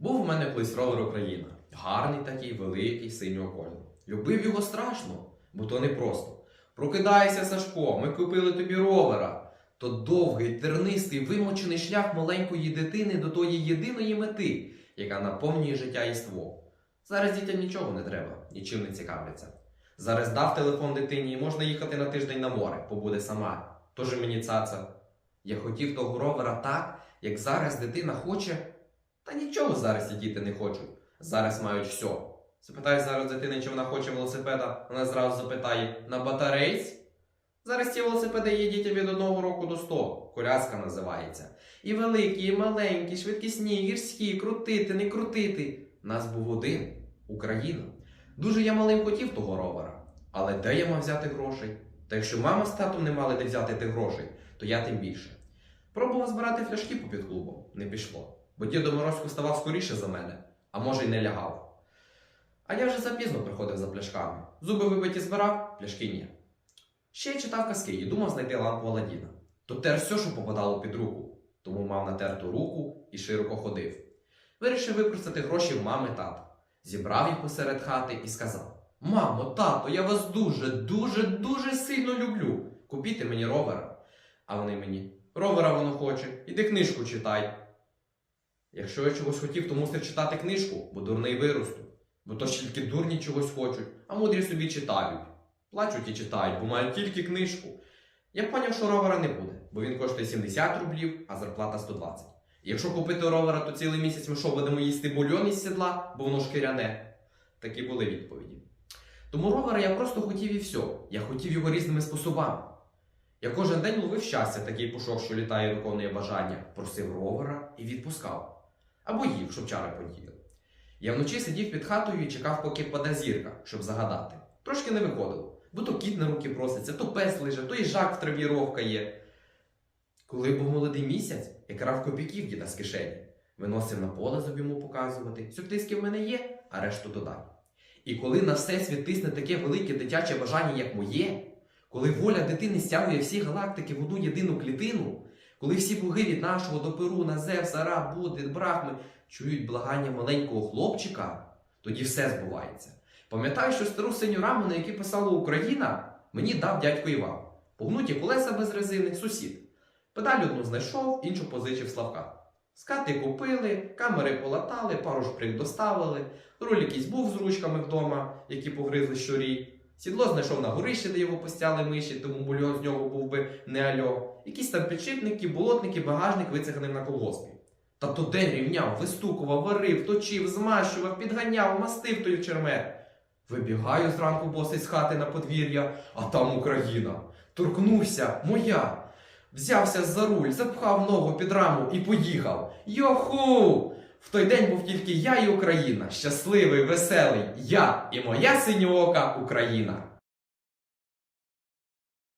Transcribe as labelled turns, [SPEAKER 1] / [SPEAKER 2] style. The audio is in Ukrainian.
[SPEAKER 1] Був у мене колись ровер Україна. Гарний такий, великий, синього кольору. Любив його страшно, бо то не просто. Прокидайся, Сашко, ми купили тобі ровера. То довгий, тернистий, вимочений шлях маленької дитини до тої єдиної мети, яка наповнює життя іство. Зараз дітям нічого не треба, нічим не цікавляться. Зараз дав телефон дитині і можна їхати на тиждень на море, побуде сама. Тож мені цаца. Я хотів того ровера так, як зараз дитина хоче. Та нічого зараз ці діти не хочуть. Зараз мають все. Запитаєш зараз дитини, чи вона хоче велосипеда, вона зразу запитає на батарейсь? Зараз ці велосипеди є дітям від одного року до 100. Коляска називається. І великі, і маленькі, швидкісні, гірські, крутити, не крутити. Нас був один Україна. Дуже я малим хотів того ровера. Але де я мав взяти грошей? Та якщо мама з татом не мали де взяти тих грошей, то я тим більше. Пробував збирати фляшки попід клубом, не пішло. Бо дідо Морозько ставав скоріше за мене, а може й не лягав. А я вже запізно приходив за пляшками. Зуби вибиті збирав, пляшки ні. Ще й читав казки і думав знайти лампу Аладдіна. То тер все, що попадало під руку, тому мав натерту руку і широко ходив. Вирішив випросити гроші в мами тата. Зібрав їх посеред хати і сказав: Мамо, тато, я вас дуже, дуже, дуже сильно люблю. Купіть мені ровера. А вони мені: Ровера воно хоче, іди книжку читай. Якщо я чогось хотів, то мусив читати книжку, бо дурний виросту. Бо то ж тільки дурні чогось хочуть, а мудрі собі читають. Плачуть і читають, бо мають тільки книжку. Я поняв, що ровера не буде, бо він коштує 70 рублів, а зарплата 120. І якщо купити ровера, то цілий місяць ми що будемо їсти бульйон із сідла, бо воно шкіряне. Такі були відповіді. Тому ровера я просто хотів і все. Я хотів його різними способами. Я кожен день ловив щастя, такий пушок, що літає і виконує бажання, просив ровера і відпускав. Або їв, щоб чари подіяли. Я вночі сидів під хатою і чекав, поки паде зірка, щоб загадати. Трошки не виходило, бо то кіт на руки проситься, то пес лиже, то їжак в траві ровкає. Коли був молодий місяць, я крав копійків діда з кишені, виносив на поле, щоб йому показувати, сюртиски в мене є, а решту додай. І коли на всесвіт тисне таке велике дитяче бажання, як моє, коли воля дитини стягує всі галактики в одну єдину клітину, коли всі боги від нашого до Перуна, Зевса, Ра, Будди, Брахми чують благання маленького хлопчика, тоді все збувається. Пам'ятаю, що стару синю раму, на якій писала Україна, мені дав дядько Іван. Погнуті колеса без резини, сусід. Педаль одну знайшов, іншу позичив Славка. Скати купили, камери полатали, пару шприк доставили, руль якийсь був з ручками вдома, які погризли щурі. Сідло знайшов на горищі, де його постяли миші, тому бульон з нього був би не альо. Якісь там підшипники, болотники, багажник вицеганий на колгоспі. Та то день рівняв, вистукував, варив, точив, змащував, підганяв, мастив той чермет. Вибігаю зранку босий з хати на подвір'я, а там Україна. Торкнувся, моя. Взявся за руль, запхав ногу під раму і поїхав. Йоху! В той день був тільки я і Україна, щасливий, веселий, я і моя синьоока Україна.